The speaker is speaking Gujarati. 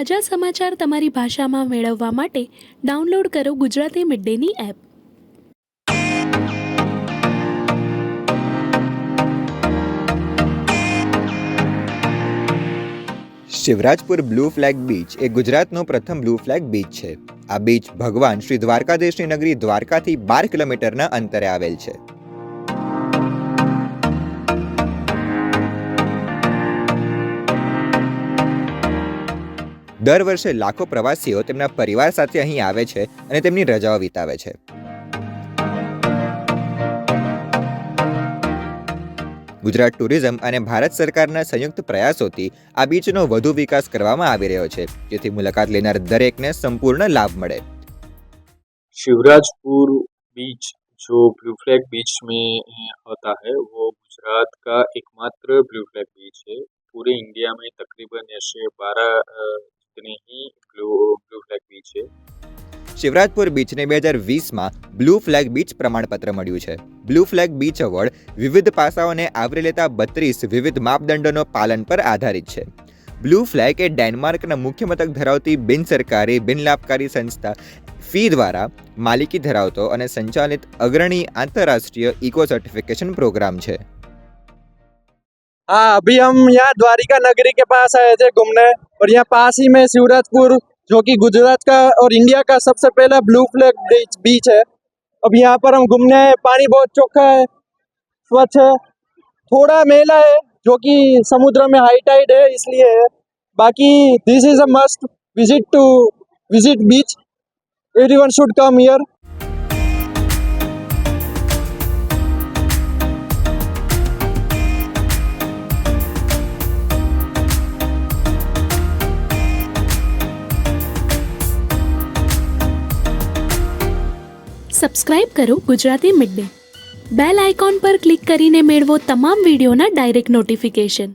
તાજા સમાચાર તમારી ભાષામાં મેળવવા માટે ડાઉનલોડ કરો ગુજરાતી મિડ ડેની app. Shivrajpur blue flag beach એ ગુજરાતનો પ્રથમ બ્લુ ફ્લેગ બીચ છે. આ બીચ ભગવાન શ્રી દ્વારકાધીશની નગરી દ્વારકાથી બાર કિલોમીટરના અંતરે આવેલ છે. દર વર્ષે લાખો પ્રવાસીઓ તેમના પરિવાર સાથે અહીં આવે છે અને તેમની રજાઓ વિતાવે છે ગુજરાત ટુરિઝમ અને ભારત સરકારના સંયુક્ત પ્રયાસોથી આ બીચનો વધુ વિકાસ કરવામાં આવી રહ્યો છે જેથી મુલાકાત લેનાર દરેકને સંપૂર્ણ લાભ મળે शिवराजपुर बीच जो ब्लू फ्लैग बीच में होता है वो गुजरात का एकमात्र ब्लू फ्लैग बीच है पूरे इंडिया में तकरीबन ऐसे बारह जितने ही ब्लू ब्लू फ्लैग बीच है શિવરાજપુર બીચને બે હજાર વીસમાં બ્લુ ફ્લેગ બીચ પ્રમાણપત્ર મળ્યું છે બ્લુ ફ્લેગ બીચ એવોર્ડ વિવિધ પાસાઓને આવરી લેતા બત્રીસ વિવિધ માપદંડોનો પાલન પર આધારિત છે બ્લુ ફ્લેગ એ ડેનમાર્કના મુખ્ય મથક ધરાવતી બિન સરકારી બિન લાભકારી સંસ્થા ફી દ્વારા માલિકી ધરાવતો અને સંચાલિત અગ્રણી આંતરરાષ્ટ્રીય ઇકો સર્ટિફિકેશન પ્રોગ્રામ છે हाँ अभी हम यहाँ द्वारिका नगरी के पास आए थे घूमने और यहाँ पास ही में शिवराजपुर, जो कि गुजरात का और इंडिया का सबसे पहला ब्लू फ्लैग बीच है। अब यहाँ पर हम घूमने आए, पानी बहुत चोखा है, स्वच्छ है। थोड़ा मेला है, जो कि समुद्र में हाई टाइड है, इसलिए है। बाकी this is a must visit to visit beach everyone should come here subscribe કરો Gujarati mid day bell icon પર ક્લિક કરીને મેળવો તમામ વિડીયોના ડાયરેક્ટ નોટિફિકેશન